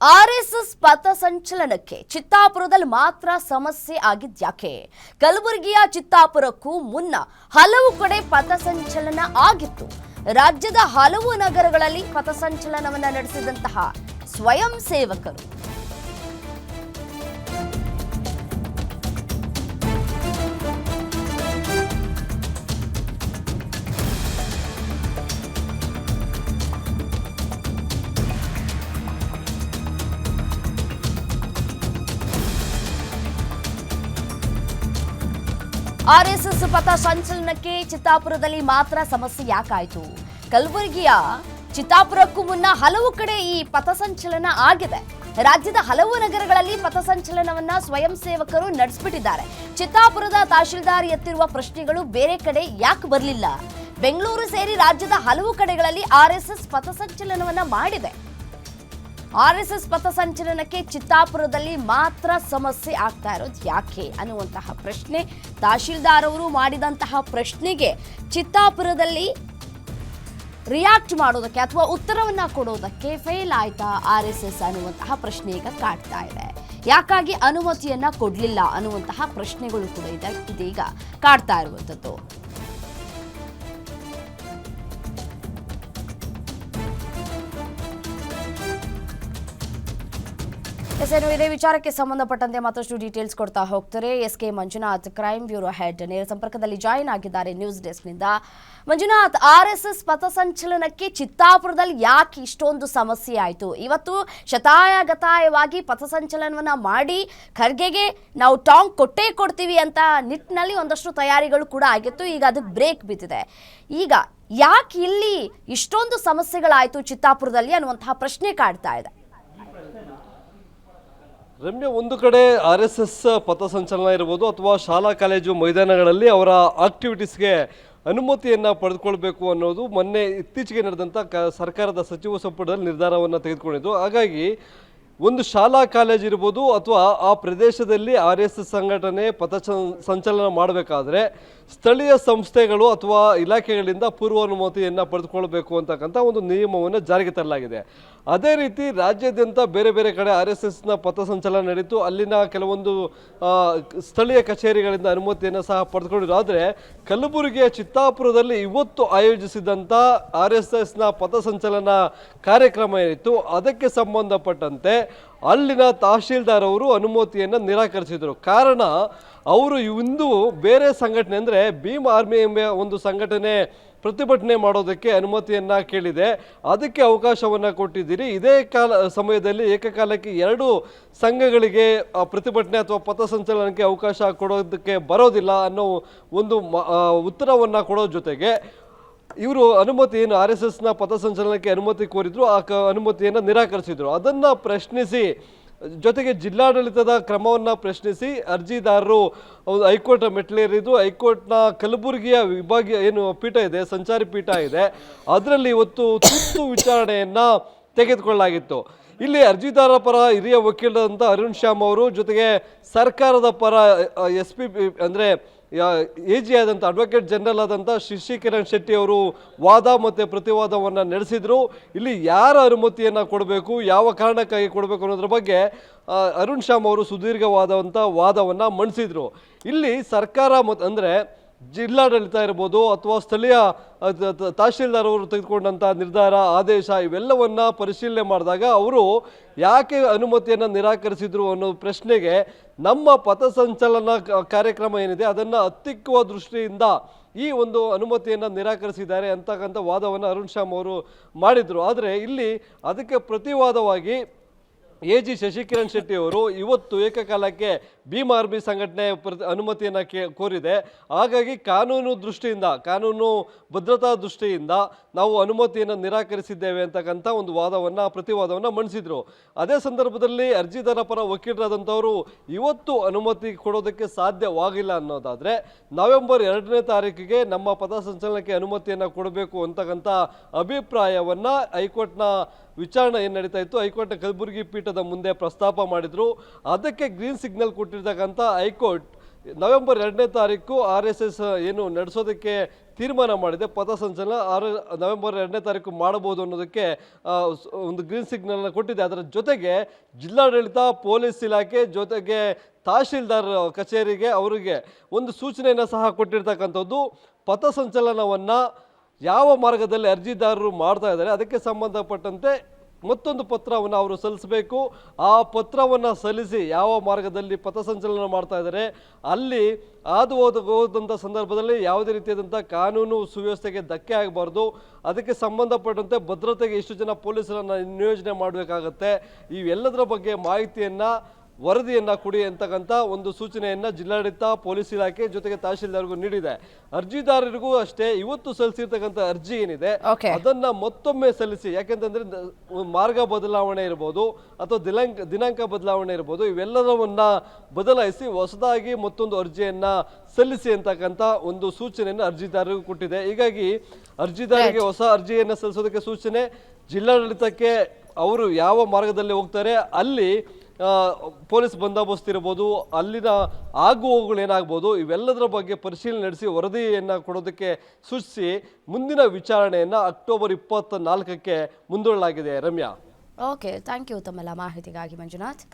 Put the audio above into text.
RSS ಪಥಸಂಚಲನಕ್ಕೆ ಚಿತ್ತಾಪುರದಲ್ಲಿ ಮಾತ್ರ ಸಮಸ್ಯೆ ಆಗಿದ್ಯಾಕೆ ಕಲಬುರಗಿಯ ಚಿತ್ತಾಪುರಕ್ಕೂ ಮುನ್ನ ಹಲವು ಕಡೆ ಪಥಸಂಚಲನ ಆಗಿತ್ತು. ರಾಜ್ಯದ ಹಲವು ನಗರಗಳಲ್ಲಿ ಪಥಸಂಚಲನವನ್ನು ನಡೆಸಿದಂತಹ ಸ್ವಯಂ ಸೇವಕರು ಆರ್ಎಸ್ಎಸ್ ಪಥ ಸಂಚಲನಕ್ಕೆ ಚಿತ್ತಾಪುರದಲ್ಲಿ ಮಾತ್ರ ಸಮಸ್ಯೆ ಯಾಕಾಯಿತು? ಕಲಬುರಗಿಯ ಚಿತ್ತಾಪುರಕ್ಕೂ ಮುನ್ನ ಹಲವು ಕಡೆ ಈ ಪಥಸಂಚಲನ ಆಗಿದೆ. ರಾಜ್ಯದ ಹಲವು ನಗರಗಳಲ್ಲಿ ಪಥಸಂಚಲನವನ್ನ ಸ್ವಯಂ ಸೇವಕರು ನಡೆಸಿಬಿಟ್ಟಿದ್ದಾರೆ. ಚಿತ್ತಾಪುರದ ತಹಶೀಲ್ದಾರ್ ಎತ್ತಿರುವ ಪ್ರಶ್ನೆಗಳು ಬೇರೆ ಕಡೆ ಯಾಕೆ ಬರಲಿಲ್ಲ? ಬೆಂಗಳೂರು ಸೇರಿ ರಾಜ್ಯದ ಹಲವು ಕಡೆಗಳಲ್ಲಿ ಆರ್ಎಸ್ಎಸ್ ಪಥಸಂಚಲನವನ್ನ ಮಾಡಿದೆ. ಆರ್ಎಸ್ಎಸ್ ಪಥಸಂಚಲನಕ್ಕೆ ಚಿತ್ತಾಪುರದಲ್ಲಿ ಮಾತ್ರ ಸಮಸ್ಯೆ ಆಗ್ತಾ ಇರೋದು ಯಾಕೆ ಅನ್ನುವಂತಹ ಪ್ರಶ್ನೆ. ತಹಶೀಲ್ದಾರ್ ಅವರು ಮಾಡಿದಂತಹ ಪ್ರಶ್ನೆಗೆ ಚಿತ್ತಾಪುರದಲ್ಲಿ ರಿಯಾಕ್ಟ್ ಮಾಡೋದಕ್ಕೆ ಅಥವಾ ಉತ್ತರವನ್ನ ಕೊಡೋದಕ್ಕೆ ಫೇಲ್ ಆಯ್ತಾ ಆರ್ ಎಸ್ ಎಸ್ ಅನ್ನುವಂತಹ ಪ್ರಶ್ನೆ ಈಗ ಕಾಡ್ತಾ ಇದೆ. ಯಾಕಾಗಿ ಅನುಮತಿಯನ್ನ ಕೊಡಲಿಲ್ಲ ಅನ್ನುವಂತಹ ಪ್ರಶ್ನೆಗಳು ಕೂಡ ಇದೆ, ಇದೀಗ ಕಾಡ್ತಾ ಇರುವಂತದ್ದು. ಎಸ್ ಇದೇ ವಿಚಾರಕ್ಕೆ ಸಂಬಂಧಪಟ್ಟಂತೆ ಮತ್ತಷ್ಟು ಡೀಟೇಲ್ಸ್ ಕೊಡ್ತಾ ಹೋಗ್ತಾರೆ. S K Manjunath crime bureau head ನೇರ ಸಂಪರ್ಕದಲ್ಲಿ ಜಾಯಿನ್ ಆಗಿದ್ದಾರೆ ನ್ಯೂಸ್ ಡೆಸ್ಕ್ನಿಂದ. ಮಂಜುನಾಥ್, ಆರ್ ಎಸ್ ಎಸ್ ಪಥಸಂಚಲನಕ್ಕೆ ಚಿತ್ತಾಪುರದಲ್ಲಿ ಯಾಕೆ ಇಷ್ಟೊಂದು ಸಮಸ್ಯೆ ಆಯಿತು? ಇವತ್ತು ಶತಾಯಗತಾಯವಾಗಿ ಪಥಸಂಚಲನವನ್ನು ಮಾಡಿ ಖರ್ಗೆಗೆ ನಾವು ಟಾಂಗ್ ಕೊಟ್ಟೇ ಕೊಡ್ತೀವಿ ಅಂತ ನಿಟ್ಟಿನಲ್ಲಿ ಒಂದಷ್ಟು ತಯಾರಿಗಳು ಕೂಡ ಆಗಿತ್ತು. ಈಗ ಅದಕ್ಕೆ ಬ್ರೇಕ್ ಬಿದ್ದಿದೆ. ಈಗ ಯಾಕೆ ಇಲ್ಲಿ ಇಷ್ಟೊಂದು ಸಮಸ್ಯೆಗಳಾಯಿತು ಚಿತ್ತಾಪುರದಲ್ಲಿ ಅನ್ನುವಂತಹ ಪ್ರಶ್ನೆ ಕಾಡ್ತಾ ಇದೆ. ರಮ್ಯ, ಒಂದು ಕಡೆ ಆರ್ ಎಸ್ ಎಸ್ ಪಥಸಂಚಲನ ಇರ್ಬೋದು ಅಥವಾ ಶಾಲಾ ಕಾಲೇಜು ಮೈದಾನಗಳಲ್ಲಿ ಅವರ ಆಕ್ಟಿವಿಟೀಸ್ಗೆ ಅನುಮತಿಯನ್ನು ಪಡೆದುಕೊಳ್ಬೇಕು ಅನ್ನೋದು ಮೊನ್ನೆ ಇತ್ತೀಚೆಗೆ ನಡೆದಂಥ ಕ, ಸರ್ಕಾರದ ಸಚಿವ ಸಂಪುಟದಲ್ಲಿ ನಿರ್ಧಾರವನ್ನು ತೆಗೆದುಕೊಂಡಿದ್ದು. ಹಾಗಾಗಿ ಒಂದು ಶಾಲಾ ಕಾಲೇಜ್ ಇರ್ಬೋದು ಅಥವಾ ಆ ಪ್ರದೇಶದಲ್ಲಿ ಆರ್ ಎಸ್ ಎಸ್ ಸಂಘಟನೆ ಪಥ ಸಂಚಲನ ಮಾಡಬೇಕಾದ್ರೆ ಸ್ಥಳೀಯ ಸಂಸ್ಥೆಗಳು ಅಥವಾ ಇಲಾಖೆಗಳಿಂದ ಪೂರ್ವಾನುಮತಿಯನ್ನು ಪಡೆದುಕೊಳ್ಬೇಕು ಅಂತಕ್ಕಂಥ ಒಂದು ನಿಯಮವನ್ನು ಜಾರಿಗೆ ತರಲಾಗಿದೆ. ಅದೇ ರೀತಿ ರಾಜ್ಯಾದ್ಯಂತ ಬೇರೆ ಬೇರೆ ಕಡೆ ಆರ್ ಎಸ್ ಎಸ್ನ ಪಥಸಂಚಲನ ನಡೀತು. ಅಲ್ಲಿನ ಕೆಲವೊಂದು ಸ್ಥಳೀಯ ಕಚೇರಿಗಳಿಂದ ಅನುಮತಿಯನ್ನು ಸಹ ಪಡೆದುಕೊಂಡಿದ್ರು. ಆದರೆ ಕಲಬುರಗಿಯ ಚಿತ್ತಾಪುರದಲ್ಲಿ ಇವತ್ತು ಆಯೋಜಿಸಿದಂಥ ಆರ್ ಎಸ್ ಎಸ್ನ ಪಥಸಂಚಲನ ಕಾರ್ಯಕ್ರಮ ಏನಿತ್ತು, ಅದಕ್ಕೆ ಸಂಬಂಧಪಟ್ಟಂತೆ ಅಲ್ಲಿನ ತಹಶೀಲ್ದಾರ್ ಅವರು ಅನುಮತಿಯನ್ನು ನಿರಾಕರಿಸಿದರು. ಕಾರಣ, ಅವರು ಇಂದು ಬೇರೆ ಸಂಘಟನೆ ಅಂದರೆ ಭೀಮ್ ಆರ್ಮಿ ಎಂಬ ಒಂದು ಸಂಘಟನೆ ಪ್ರತಿಭಟನೆ ಮಾಡೋದಕ್ಕೆ ಅನುಮತಿಯನ್ನು ಕೇಳಿದೆ. ಅದಕ್ಕೆ ಅವಕಾಶವನ್ನು ಕೊಟ್ಟಿದ್ದೀರಿ. ಇದೇ ಕಾಲ, ಸಮಯದಲ್ಲಿ ಏಕಕಾಲಕ್ಕೆ ಎರಡು ಸಂಘಗಳಿಗೆ ಪ್ರತಿಭಟನೆ ಅಥವಾ ಪಥಸಂಚಲನಕ್ಕೆ ಅವಕಾಶ ಕೊಡೋದಕ್ಕೆ ಬರೋದಿಲ್ಲ ಅನ್ನೋ ಒಂದು ಉತ್ತರವನ್ನು ಕೊಡೋ ಜೊತೆಗೆ ಇವರು ಅನುಮತಿ ಏನು ಆರ್ ಎಸ್ ಎಸ್ನ ಪಥಸಂಚಲನಕ್ಕೆ ಅನುಮತಿ ಕೋರಿದ್ರು ಆ ಕ ಅನುಮತಿಯನ್ನು ನಿರಾಕರಿಸಿದ್ರು. ಅದನ್ನು ಪ್ರಶ್ನಿಸಿ, ಜೊತೆಗೆ ಜಿಲ್ಲಾಡಳಿತದ ಕ್ರಮವನ್ನು ಪ್ರಶ್ನಿಸಿ ಅರ್ಜಿದಾರರು ಹೈಕೋರ್ಟ್ ಮೆಟ್ಲೇರಿದ್ರು ಹೈಕೋರ್ಟ್ನ ಕಲಬುರಗಿಯ ವಿಭಾಗೀಯ ಏನು ಪೀಠ ಇದೆ, ಸಂಚಾರಿ ಪೀಠ ಇದೆ, ಅದರಲ್ಲಿ ಇವತ್ತು ತುರ್ತು ವಿಚಾರಣೆಯನ್ನು ತೆಗೆದುಕೊಳ್ಳಲಾಗಿತ್ತು. ಇಲ್ಲಿ ಅರ್ಜಿದಾರರ ಪರ, ಹಿರಿಯ ವಕೀಲರಂತ ಅರುಣ್ ಶ್ಯಾಮ್ ಅವರು, ಜೊತೆಗೆ ಸರ್ಕಾರದ ಪರ ಎಸ್ ಪಿ, ಅಂದರೆ ಎ ಜಿ ಆದಂಥ ಅಡ್ವೊಕೇಟ್ ಜನರಲ್ ಆದಂಥ ಶಶಿಕಿರಣ್ ಶೆಟ್ಟಿ ಅವರು ವಾದ ಮತ್ತು ಪ್ರತಿವಾದವನ್ನು ನಡೆಸಿದರು. ಇಲ್ಲಿ ಯಾರ ಅನುಮತಿಯನ್ನು ಕೊಡಬೇಕು, ಯಾವ ಕಾರಣಕ್ಕಾಗಿ ಕೊಡಬೇಕು ಅನ್ನೋದ್ರ ಬಗ್ಗೆ ಅರುಣ್ ಶ್ಯಾಮ್ ಅವರು ಸುದೀರ್ಘವಾದಂಥ ವಾದವನ್ನು ಮಂಡಿಸಿದರು ಇಲ್ಲಿ ಸರ್ಕಾರ ಮತ್ತು ಅಂದರೆ ಜಿಲ್ಲಾಡಳಿತ ಇರ್ಬೋದು ಅಥವಾ ಸ್ಥಳೀಯ ತಹಶೀಲ್ದಾರ್ ಅವರು ತೆಗೆದುಕೊಂಡಂಥ ನಿರ್ಧಾರ, ಆದೇಶ ಇವೆಲ್ಲವನ್ನು ಪರಿಶೀಲನೆ ಮಾಡಿದಾಗ ಅವರು ಯಾಕೆ ಅನುಮತಿಯನ್ನು ನಿರಾಕರಿಸಿದ್ರು ಅನ್ನೋ ಪ್ರಶ್ನೆಗೆ ನಮ್ಮ ಪಥಸಂಚಲನ ಕಾರ್ಯಕ್ರಮ ಏನಿದೆ ಅದನ್ನು ಹತ್ತಿಕ್ಕುವ ದೃಷ್ಟಿಯಿಂದ ಈ ಒಂದು ಅನುಮತಿಯನ್ನು ನಿರಾಕರಿಸಿದ್ದಾರೆ ಅಂತಕ್ಕಂಥ ವಾದವನ್ನು ಅರುಣ್ ಶ್ಯಾಮ್ ಅವರು ಮಾಡಿದರು. ಆದರೆ ಇಲ್ಲಿ ಅದಕ್ಕೆ ಪ್ರತಿವಾದವಾಗಿ ಎ ಜಿ ಶಶಿಕಿರಣ್ ಶೆಟ್ಟಿ ಅವರು ಇವತ್ತು ಏಕಕಾಲಕ್ಕೆ ಭೀಮ್ ಆರ್ಮಿ ಸಂಘಟನೆ ಅನುಮತಿಯನ್ನು ಕೇ ಕೋರಿದೆ. ಹಾಗಾಗಿ ಕಾನೂನು ದೃಷ್ಟಿಯಿಂದ, ಕಾನೂನು ಭದ್ರತಾ ದೃಷ್ಟಿಯಿಂದ ನಾವು ಅನುಮತಿಯನ್ನು ನಿರಾಕರಿಸಿದ್ದೇವೆ ಅಂತಕ್ಕಂಥ ಒಂದು ವಾದವನ್ನು, ಪ್ರತಿವಾದವನ್ನು ಮಂಡಿಸಿದರು ಅದೇ ಸಂದರ್ಭದಲ್ಲಿ ಅರ್ಜಿದಾರ ಪರ ವಕೀಲರಾದಂಥವರು ಇವತ್ತು ಅನುಮತಿ ಕೊಡೋದಕ್ಕೆ ಸಾಧ್ಯವಾಗಿಲ್ಲ ಅನ್ನೋದಾದರೆ, ನವೆಂಬರ್ ಎರಡನೇ ತಾರೀಕಿಗೆ ನಮ್ಮ ಪಥಸಂಚಲನಕ್ಕೆ ಅನುಮತಿಯನ್ನು ಕೊಡಬೇಕು ಅಂತಕ್ಕಂಥ ಅಭಿಪ್ರಾಯವನ್ನು ಹೈಕೋರ್ಟ್ನ ವಿಚಾರಣೆ ಏನು ನಡೀತಾ ಇತ್ತು? ಹೈಕೋರ್ಟ್ನ ಕಲಬುರಗಿ ಪೀಠದ ಮುಂದೆ ಪ್ರಸ್ತಾಪ ಮಾಡಿದ್ರು. ಅದಕ್ಕೆ ಗ್ರೀನ್ ಸಿಗ್ನಲ್ ಕೊಟ್ಟಿರ್ತಕ್ಕಂಥ ಹೈಕೋರ್ಟ್ ನವೆಂಬರ್ ಎರಡನೇ ತಾರೀಕು ಆರ್ ಎಸ್ ಎಸ್ ಏನು ನಡೆಸೋದಕ್ಕೆ ತೀರ್ಮಾನ ಮಾಡಿದೆ. ಪಥಸಂಚಲನ ಆರು ನವೆಂಬರ್ ಎರಡನೇ ತಾರೀಕು ಮಾಡಬಹುದು ಅನ್ನೋದಕ್ಕೆ ಒಂದು ಗ್ರೀನ್ ಸಿಗ್ನಲ್ನ ಕೊಟ್ಟಿದೆ. ಅದರ ಜೊತೆಗೆ ಜಿಲ್ಲಾಡಳಿತ, ಪೊಲೀಸ್ ಇಲಾಖೆ ಜೊತೆಗೆ ತಹಶೀಲ್ದಾರ್ ಕಚೇರಿಗೆ ಅವರಿಗೆ ಒಂದು ಸೂಚನೆಯನ್ನು ಸಹ ಕೊಟ್ಟಿರ್ತಕ್ಕಂಥದ್ದು. ಪಥಸಂಚಲನವನ್ನು ಯಾವ ಮಾರ್ಗದಲ್ಲಿ ಅರ್ಜಿದಾರರು ಮಾಡ್ತಾ ಇದ್ದಾರೆ ಅದಕ್ಕೆ ಸಂಬಂಧಪಟ್ಟಂತೆ ಮತ್ತೊಂದು ಪತ್ರವನ್ನು ಅವರು ಸಲ್ಲಿಸಬೇಕು. ಆ ಪತ್ರವನ್ನು ಸಲ್ಲಿಸಿ ಯಾವ ಮಾರ್ಗದಲ್ಲಿ ಪಥಸಂಚಲನ ಮಾಡ್ತಾ ಇದ್ದಾರೆ, ಅಲ್ಲಿ ಹಾದು ಹೋದ ಹೋದಂಥ ಸಂದರ್ಭದಲ್ಲಿ ಯಾವುದೇ ರೀತಿಯಾದಂಥ ಕಾನೂನು ಸುವ್ಯವಸ್ಥೆಗೆ ಧಕ್ಕೆ ಆಗಬಾರ್ದು. ಅದಕ್ಕೆ ಸಂಬಂಧಪಟ್ಟಂತೆ ಭದ್ರತೆಗೆ ಎಷ್ಟು ಜನ ಪೊಲೀಸರನ್ನು ನಿಯೋಜನೆ ಮಾಡಬೇಕಾಗತ್ತೆ. ಇವೆಲ್ಲದರ ಬಗ್ಗೆ ಮಾಹಿತಿಯನ್ನು ವರದಿಯನ್ನ ಕೊಡಿ ಅಂತಕ್ಕಂಥ ಒಂದು ಸೂಚನೆಯನ್ನು ಜಿಲ್ಲಾಡಳಿತ ಪೊಲೀಸ್ ಇಲಾಖೆ ಜೊತೆಗೆ ತಹಶೀಲ್ದಾರ್ಗೂ ನೀಡಿದೆ. ಅರ್ಜಿದಾರರಿಗೂ ಅಷ್ಟೇ ಇವತ್ತು ಸಲ್ಲಿಸಿರ್ತಕ್ಕಂಥ ಅರ್ಜಿ ಏನಿದೆ ಅದನ್ನು ಮತ್ತೊಮ್ಮೆ ಸಲ್ಲಿಸಿ ಯಾಕೆಂತಂದ್ರೆ ಮಾರ್ಗ ಬದಲಾವಣೆ ಇರ್ಬೋದು ಅಥವಾ ದಿನಾಂಕ ದಿನಾಂಕ ಬದಲಾವಣೆ ಇರ್ಬೋದು ಇವೆಲ್ಲವನ್ನ ಬದಲಾಯಿಸಿ ಹೊಸದಾಗಿ ಮತ್ತೊಂದು ಅರ್ಜಿಯನ್ನ ಸಲ್ಲಿಸಿ ಅಂತಕ್ಕಂಥ ಒಂದು ಸೂಚನೆಯನ್ನು ಅರ್ಜಿದಾರರಿಗೂ ಕೊಟ್ಟಿದೆ. ಹೀಗಾಗಿ ಅರ್ಜಿದಾರರಿಗೆ ಹೊಸ ಅರ್ಜಿಯನ್ನು ಸಲ್ಲಿಸೋದಕ್ಕೆ ಸೂಚನೆ ಜಿಲ್ಲಾಡಳಿತಕ್ಕೆ ಅವರು ಯಾವ ಮಾರ್ಗದಲ್ಲಿ ಹೋಗ್ತಾರೆ ಅಲ್ಲಿ ಪೊಲೀಸ್ ಬಂದೋಬಸ್ತ್ ಇರ್ಬೋದು, ಅಲ್ಲಿನ ಆಗು ಹೋಗುಗಳು ಏನಾಗ್ಬೋದು, ಇವೆಲ್ಲದರ ಬಗ್ಗೆ ಪರಿಶೀಲನೆ ನಡೆಸಿ, ವರದಿಯನ್ನು ಕೊಡೋದಕ್ಕೆ ಸೂಚಿಸಿ ಮುಂದಿನ ವಿಚಾರಣೆಯನ್ನು ಅಕ್ಟೋಬರ್ ಇಪ್ಪತ್ತ ನಾಲ್ಕಕ್ಕೆ ಮುಂದೂಡಲಾಗಿದೆ. ರಮ್ಯಾ. ಓಕೆ ಥ್ಯಾಂಕ್ ಯು ತಮ್ಮೆಲ್ಲ ಮಾಹಿತಿಗಾಗಿ ಮಂಜುನಾಥ್.